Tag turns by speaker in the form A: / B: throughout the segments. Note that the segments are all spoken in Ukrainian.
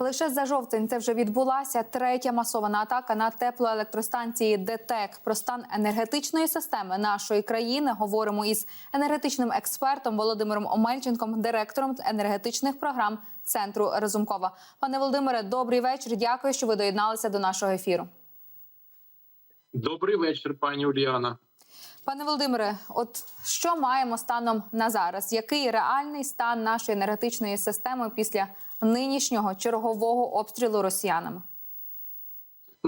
A: Лише за жовтень це вже відбулася третя масована атака на теплоелектростанції ДТЕК. Про стан енергетичної системи нашої країни говоримо із енергетичним експертом Володимиром Омельченком, директором енергетичних програм центру Разумкова. Пане Володимире, добрий вечір. Дякую, що ви доєдналися до нашого ефіру.
B: Добрий вечір, пані Ульяна.
A: Пане Володимире, от що маємо станом на зараз? Який реальний стан нашої енергетичної системи після нинішнього чергового обстрілу росіянами?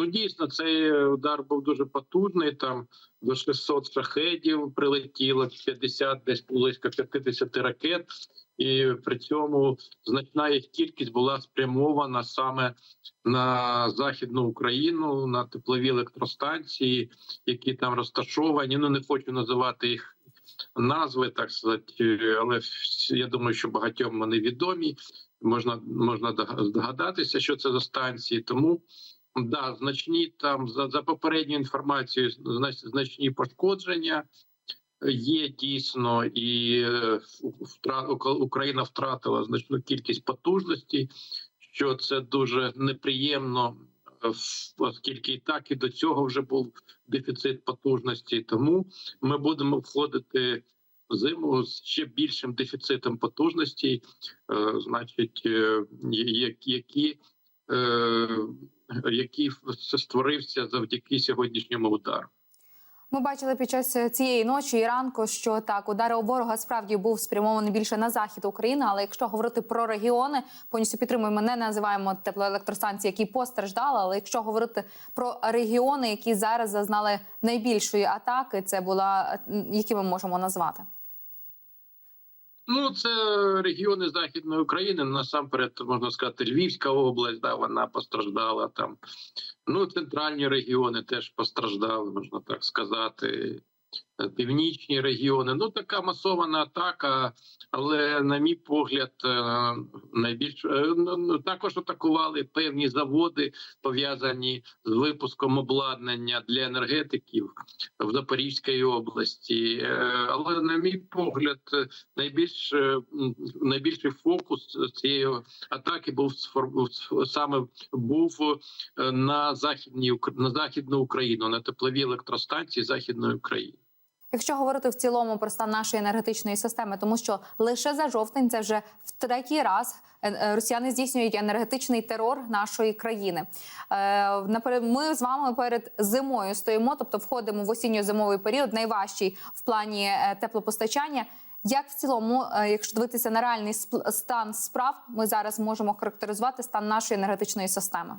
B: Ну дійсно, цей удар був дуже потужний. Там до 600 шахедів прилетіло, 50, десь близько 50 ракет, і при цьому значна їх кількість була спрямована саме на західну Україну, на теплові електростанції, які там розташовані. Ну не хочу називати їх назви, так сказати, але я думаю, що багатьом вони відомі. Можна можна здогадатися, що це за станції, тому. Да, значні там за за попередньою інформацією, значні пошкодження є дійсно, і Україна втратила значну кількість потужностей, що це дуже неприємно, оскільки і так і до цього вже був дефіцит потужності. Тому ми будемо входити зиму з ще більшим дефіцитом потужностей, значить, які який створився завдяки сьогоднішньому удару.
A: Ми бачили під час цієї ночі і ранку, що так удари у ворога справді був спрямований більше на захід України. Але якщо говорити про регіони, повністю підтримуємо, не називаємо теплоелектростанції, які постраждали. Але якщо говорити про регіони, які зараз зазнали найбільшої атаки, це була які ми можемо назвати.
B: Ну, це регіони Західної України. Насамперед можна сказати, Львівська область, да, вона постраждала там. Ну, центральні регіони теж постраждали, можна так сказати. Північні регіони. Ну така масована атака, але на мій погляд, е, найбільш е, ну, також атакували певні заводи, пов'язані з випуском обладнання для енергетиків в Запорізькій області. Е, але на мій погляд, найбільш найбільший фокус цієї атаки був саме був на західній на західну Україну, на теплові електростанції Західної України.
A: Якщо говорити в цілому про стан нашої енергетичної системи, тому що лише за жовтень це вже в третій раз е, росіяни здійснюють енергетичний терор нашої країни. Е, ми з вами перед зимою стоїмо, тобто входимо в осінньо-зимовий період, найважчий в плані е, теплопостачання. Як в цілому, якщо дивитися на реальний стан справ, ми зараз можемо характеризувати стан нашої енергетичної системи.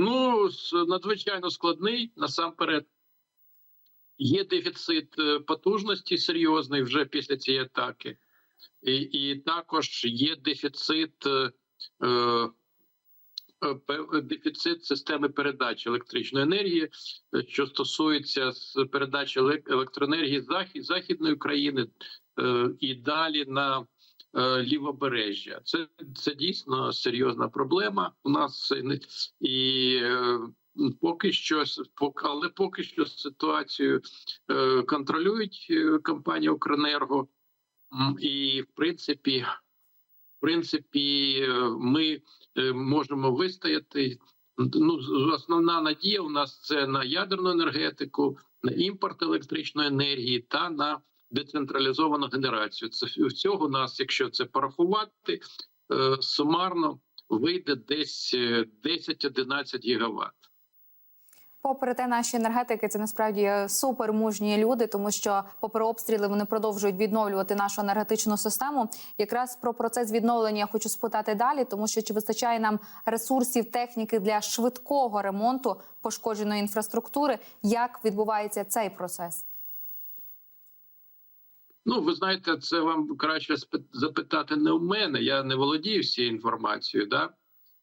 B: Ну надзвичайно складний насамперед. Є дефіцит е, потужності серйозний вже після цієї атаки, і і також є дефіцит е, е, дефіцит системи передачі електричної енергії, що стосується передачі електроенергії захід, західної країни е, і далі на Е, лівобережжя. Це це дійсно серйозна проблема. У нас і е, поки що але поки що ситуацію е, контролюють компанія Укренерго, і в принципі, в принципі, ми можемо вистояти. Ну, основна надія у нас це на ядерну енергетику, на імпорт електричної енергії та на децентралізовану генерацію. Це всього нас, якщо це порахувати, е, сумарно вийде десь 10-11 е, гігаватт.
A: Попри те, наші енергетики це насправді супермужні люди, тому що, попри обстріли, вони продовжують відновлювати нашу енергетичну систему. Якраз про процес відновлення я хочу спитати далі, тому що чи вистачає нам ресурсів техніки для швидкого ремонту пошкодженої інфраструктури? Як відбувається цей процес?
B: Ну, ви знаєте, це вам краще запитати не у мене. Я не володію всією інформацією. Да?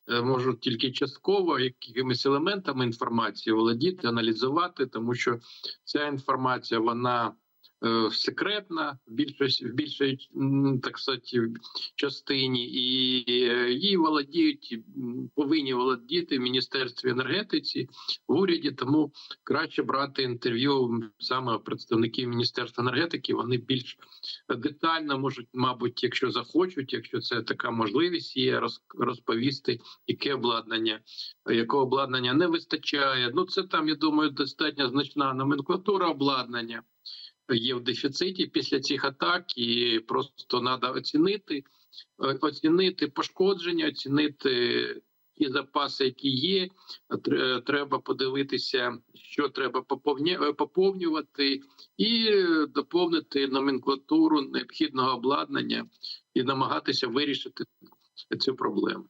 B: Е, можу тільки частково якимись елементами інформації володіти, аналізувати, тому що ця інформація вона секретна в більшості в більшій так сказати, частині, і е, її володіють повинні володіти в міністерстві енергетиці в уряді. Тому краще брати інтерв'ю саме представників міністерства енергетики. Вони більш детально можуть, мабуть, якщо захочуть, якщо це така можливість є, роз- розповісти, яке обладнання, якого обладнання не вистачає. Ну це там, я думаю, достатньо значна номенклатура обладнання є в дефіциті після цих атак, і просто треба оцінити, е, оцінити пошкодження, оцінити ті запаси, які є. Тр- Треба подивитися, що треба е, поповнювати, і е, доповнити номенклатуру необхідного обладнання і намагатися вирішити цю проблему.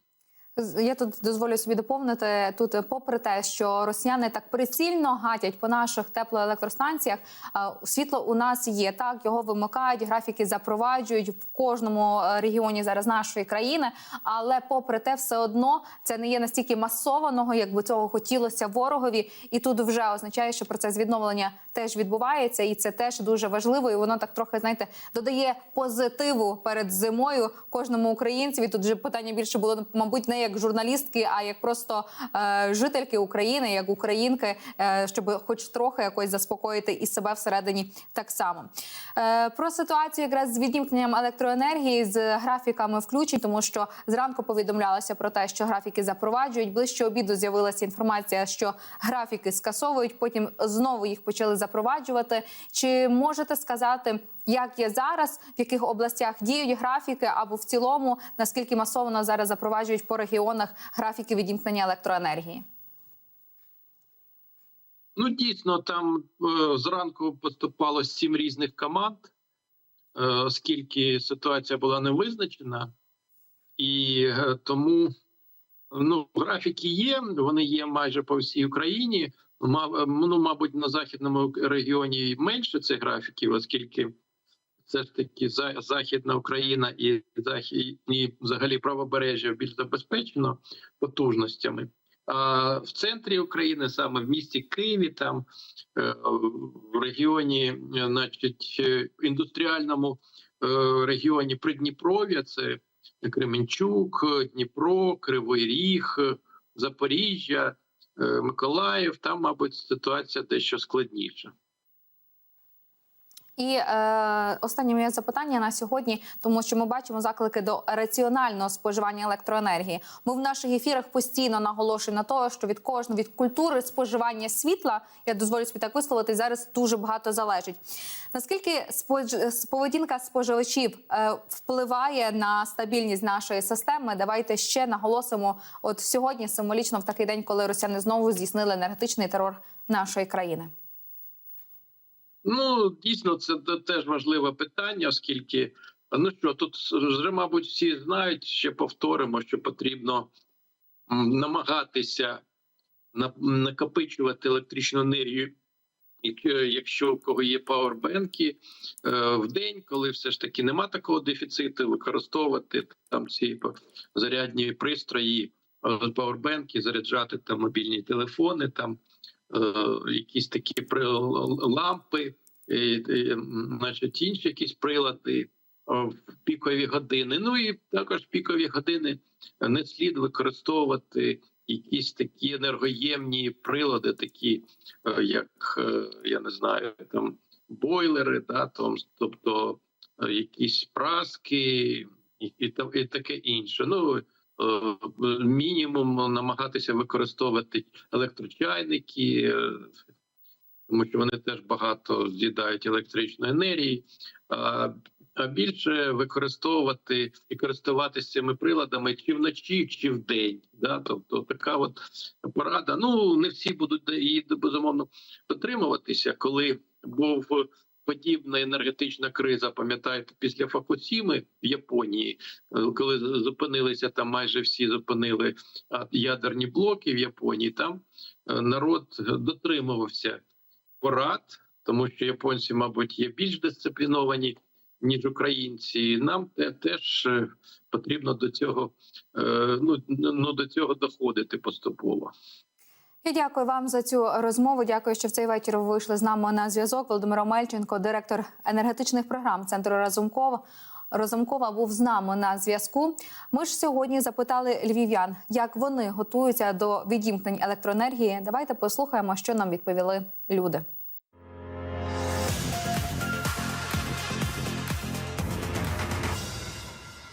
A: Я тут дозволю собі доповнити тут, е, попри те, що росіяни так прицільно гатять по наших теплоелектростанціях, світло у нас є. Так його вимикають, графіки запроваджують в кожному е, регіоні зараз нашої країни. Але, попри те, все одно це не є настільки масованого, як би цього хотілося ворогові. І тут вже означає, що процес відновлення теж відбувається, і це теж дуже важливо. І воно так трохи знаєте додає позитиву перед зимою кожному українцеві. Тут вже питання більше було мабуть не як журналістки, а як просто е, жительки України, як українки, е, щоб хоч трохи якось заспокоїти і себе всередині так само. Е, про ситуацію якраз з відімкненням електроенергії з графіками включень, тому що зранку повідомлялося про те, що графіки запроваджують. Ближче обіду з'явилася інформація, що графіки скасовують. Потім знову їх почали запроваджувати. Чи можете сказати, як є зараз, в яких областях діють графіки, або в цілому наскільки масово зараз запроваджують по регіонах графіки відімкнення електроенергії?
B: Ну, дійсно, там е, зранку поступало сім різних команд, е, оскільки ситуація була не визначена, і е, тому ну, графіки є, вони є майже по всій Україні. Ну, мабуть, на західному регіоні менше цих графіків, оскільки все ж таки Західна Україна і захід, і взагалі правобережжя більш забезпечено потужностями. А в центрі України, саме в місті Києві, там е, в регіоні, е, значить, е, індустріальному регіоні Придніпров'я, це Кременчук, Дніпро, Кривий Ріг, Запоріжжя, Миколаїв. Там, мабуть, ситуація дещо складніша.
A: І е, останнє моє запитання на сьогодні, тому що ми бачимо заклики до раціонального споживання електроенергії. Ми в наших ефірах постійно наголошуємо на того, що від кожного від культури споживання світла, я дозволю собі так висловити, зараз дуже багато залежить. Наскільки поведінка споживачів е, впливає на стабільність нашої системи? Давайте ще наголосимо. От сьогодні символічно в такий день, коли росіяни знову здійснили енергетичний терор нашої країни.
B: Ну, дійсно, це теж важливе питання, оскільки ну що тут вже, мабуть, всі знають, ще повторимо, що потрібно намагатися на- накопичувати електричну енергію. І якщо у кого є пауербенки е, в день, коли все ж таки нема такого дефіциту, використовувати там ці зарядні пристрої, е, пауербенки, заряджати там мобільні телефони, там якісь такі лампи, значить, інші якісь прилади е, в пікові години. Ну і також в пікові години не слід використовувати якісь такі енергоємні прилади, такі е, як е, я не знаю, там бойлери, да, там, тобто е, якісь праски і, і, і таке інше. Ну е, мінімум намагатися використовувати електрочайники, е, тому що вони теж багато з'їдають електричної енергії. А більше використовувати і користуватися цими приладами чи вночі, чи вдень. Да? Тобто така от порада. Ну не всі будуть її безумовно дотримуватися, коли був подібна енергетична криза. Пам'ятаєте, після Факусіми в Японії, е, коли зупинилися там, майже всі зупинили ядерні блоки в Японії. Там е, народ дотримувався порад, тому що японці, мабуть, є більш дисципліновані ніж українці. Нам теж е, потрібно до цього е, ну, ну до цього доходити поступово.
A: Я дякую вам за цю розмову. Дякую, що в цей вечір ви вийшли з нами на зв'язок. Володимир Омельченко, директор енергетичних програм центру Разумкова. Розумкова був з нами на зв'язку. Ми ж сьогодні запитали львів'ян, як вони готуються до відімкнень електроенергії. Давайте послухаємо, що нам відповіли люди.